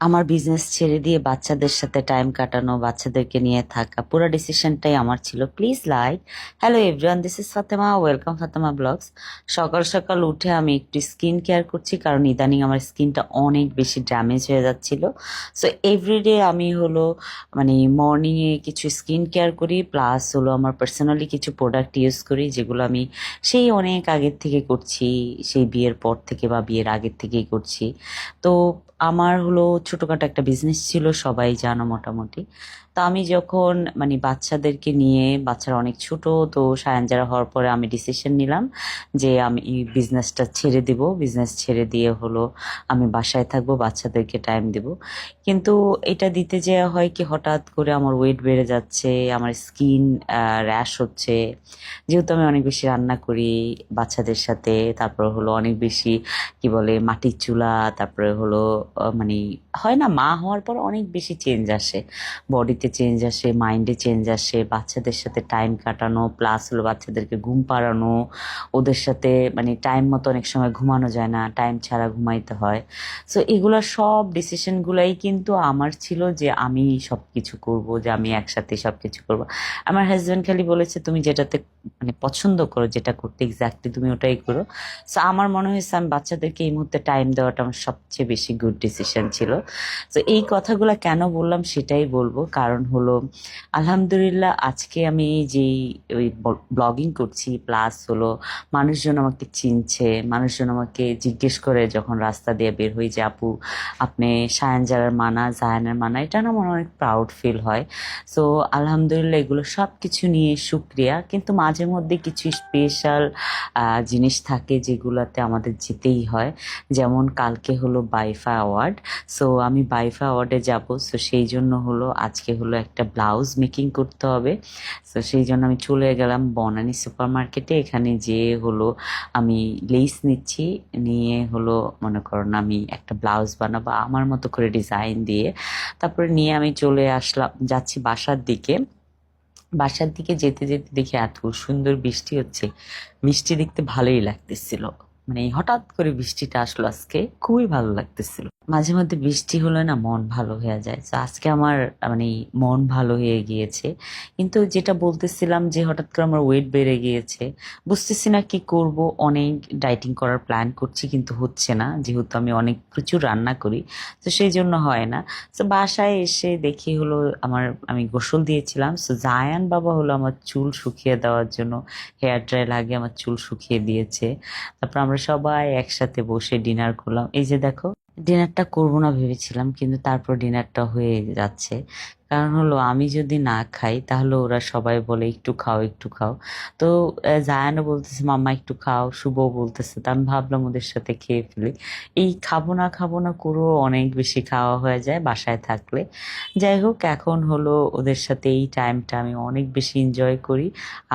আমার বিজনেস ছেড়ে দিয়ে বাচ্চাদের সাথে টাইম কাটানো, বাচ্চাদেরকে নিয়ে থাকা, পুরো ডিসিশনটাই আমার ছিল। Please like hello everyone this is Fatema welcome Fatema blogs সকাল সকাল উঠে আমি একটু স্কিন কেয়ার করছি কারণ ইদানিং আমার স্কিনটা অনেক বেশি ড্যামেজ হয়ে যাচ্ছিল। সো এভরিডে আমি হলো মানে মর্নিংয়ে কিছু স্কিন কেয়ার করি প্লাস হলো আমার পার্সোনালি কিছু প্রোডাক্ট ইউজ করি, যেগুলো আমি সেই অনেক আগের থেকে করছি, সেই বিয়ের পর থেকে বা বিয়ের আগের থেকেই করছি। তো আমার হলো ছোটখাটো একটা বিজনেস ছিল সবাই জানো মোটামুটি। তো আমি যখন মানে বাচ্চাদেরকে নিয়ে, বাচ্চারা অনেক ছোট, তো সায়ানজারা হওয়ার পরে আমি ডিসিশন নিলাম যে আমি বিজনেসটা ছেড়ে দিব। বিজনেস ছেড়ে দিয়ে হলো আমি বাসায় থাকব, বাচ্চাদেরকে টাইম দিব। কিন্তু এটা দিতে যে হয় কি, হঠাৎ করে আমার ওয়েট বেড়ে যাচ্ছে, আমার স্কিন র্যাশ হচ্ছে। যেহেতু আমি অনেক বেশি রান্না করি বাচ্চাদের সাথে, তারপর হলো অনেক বেশি, কি বলে, মাটির চুলা, তারপরে হলো মানে হয় না, মা হওয়ার পর অনেক বেশি চেঞ্জ আসে। বডিতে চেঞ্জ আসে মাইন্ডে চেঞ্জ আসে, বাচ্চাদের সাথে টাইম কাটানো প্লাস হলো বাচ্চাদেরকে ঘুম পাড়ানো, ওদের সাথে মানে টাইম মতো অনেক সময় ঘুমানো যায় না টাইম ছাড়া ঘুমাইতে হয়। সো এগুলো সব ডিসিশনগুলাই কিন্তু আমার ছিল যে আমি সব কিছু করব, যে আমি একসাথে সব কিছু করব। আমার হাজব্যান্ড খালি বলেছে, তুমি যেটাতে মানে পছন্দ করো, যেটা করতে এক্স্যাক্টলি তুমি ওটাই করো। সো আমার মনে হয়েছে আমি বাচ্চাদেরকে এই মুহূর্তে টাইম দেওয়াটা আমার সবচেয়ে বেশি গুড ডিসিশন ছিল। তো এই কথাগুলো কেন বললাম সেটাই বলব, কারণ হলো, আলহামদুলিল্লাহ আজকে আমি যেই ওই ব্লগিং করছি প্লাস হলো মানুষজন আমাকে চিনছে, মানুষজন আমাকে জিজ্ঞেস করে যখন রাস্তা দিয়ে বের হই যে, আপু, আপনি সায়ানজারার মানা জায়ানের মানা? এটা না আমার অনেক প্রাউড ফিল হয়। সো আলহামদুলিল্লাহ এগুলো সব কিছু নিয়ে সুক্রিয়া। কিন্তু মাঝে মধ্যে কিছু স্পেশাল জিনিস থাকে যেগুলোতে আমাদের যেতেই হয়। যেমন কালকে হলো বাইফা অ্যাওয়ার্ড সো আমি বাইফা অ্যাওয়ার্ডে যাব। সো সেই জন্য হলো আজকে হলো একটা ব্লাউজ মেকিং করতে হবে। সো সেই জন্য আমি চলে গেলাম বনানী সুপার মার্কেটে এখানে যেয়ে হলো আমি লেস নিচ্ছি। নিয়ে হলো মনে করুন আমি একটা ব্লাউজ বানাবো আমার মতো করে ডিজাইন দিয়ে। তারপরে নিয়ে আমি চলে আসলাম, যাচ্ছি বাসার দিকে। বাসার দিকে যেতে যেতে দেখি এত সুন্দর বৃষ্টি হচ্ছে। মিষ্টি দেখতে ভালোই লাগতেছিল। মানে হঠাৎ করে বৃষ্টিটা আসলো আজকে, খুবই ভালো লাগতেছিল। মাঝে মধ্যে বৃষ্টি হলে না মন ভালো হয়ে যায়। তো আজকে আমার মানে মন ভালো হয়ে গিয়েছে। কিন্তু যেটা বলতেছিলাম যে হঠাৎ করে আমার ওয়েট বেড়ে গিয়েছে, বুঝতেছি না কি করব। অনেক ডাইটিং করার প্ল্যান করছি কিন্তু হচ্ছে না। যেহেতু আমি অনেক প্রচুর রান্না করি, তো সেই জন্য হয় না। তো বাসায় এসে দেখি হলো আমার, আমি গোসল দিয়েছিলাম। সো জায়ান বাবা হলো আমার চুল শুকিয়ে দেওয়ার জন্য হেয়ার ড্রাই লাগিয়ে আমার চুল শুকিয়ে দিয়েছে। তারপর আমরা সবাই একসাথে বসে ডিনার করলাম। এই যে দেখো। ডিনারটা করব না ভেবেছিলাম কিন্তু তারপর ডিনারটা হয়ে যাচ্ছে। কারণ হলো আমি যদি না খাই তাহলে ওরা সবাই বলে একটু খাও একটু খাও। তো আহ, জায়ানও বলতেছে মাম্মা একটু খাও। শুভ বলতেছে তা আমি ভাবলাম ওদের সাথে খেয়ে ফেলি। এই খাব না খাব না করেও অনেক বেশি খাওয়া হয়ে যায় বাসায় থাকলে। যাই হোক এখন হলো ওদের সাথে এই টাইমটা আমি অনেক বেশি এনজয় করি।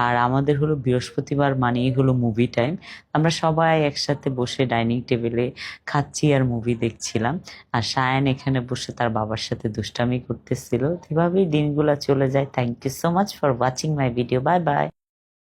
আর আমাদের হলো বৃহস্পতিবার মানেই হলো মুভি টাইম আমরা সবাই একসাথে বসে ডাইনিং টেবিলে খাচ্ছি আর মুভি দেখছিলাম। আর সায়ান এখানে বসে তার বাবার সাথে দুষ্টামি করতেছিল। এভাবেই দিনগুলো চলে যায়। Thank you so much for watching my video bye bye